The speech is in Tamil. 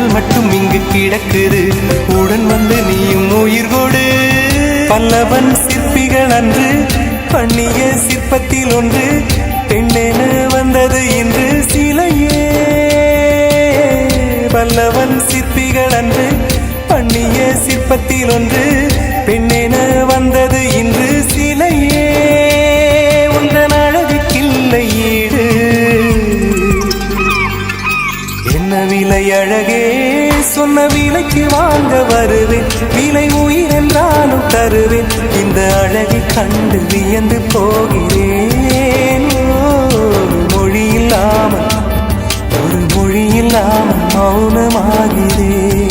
காதல் மட்டும் இங்கு கிடக்குது. உடன் வந்து நீயும் உயிர் கொடு. பல்லவன் சிற்பிகள் அன்று பண்ணிய சிற்பத்தில் ஒன்று பெண்ணென வந்தது இன்று சிலையே. பல்லவன் சிற்பிகள் அன்று பண்ணிய சிற்பத்தில் ஒன்று பெண்ணென வந்தது சொன்ன விலை அழகே சொன்ன விலைக்கு வாங்க வருவேன். விலை உயிர் என்றாலும் தருவேன். இந்த அழகை கண்டு வியந்து போகிறேன். மொழி இல்லாமல் ஒரு மொழி இல்லாமல் மௌனமாகிறேன்.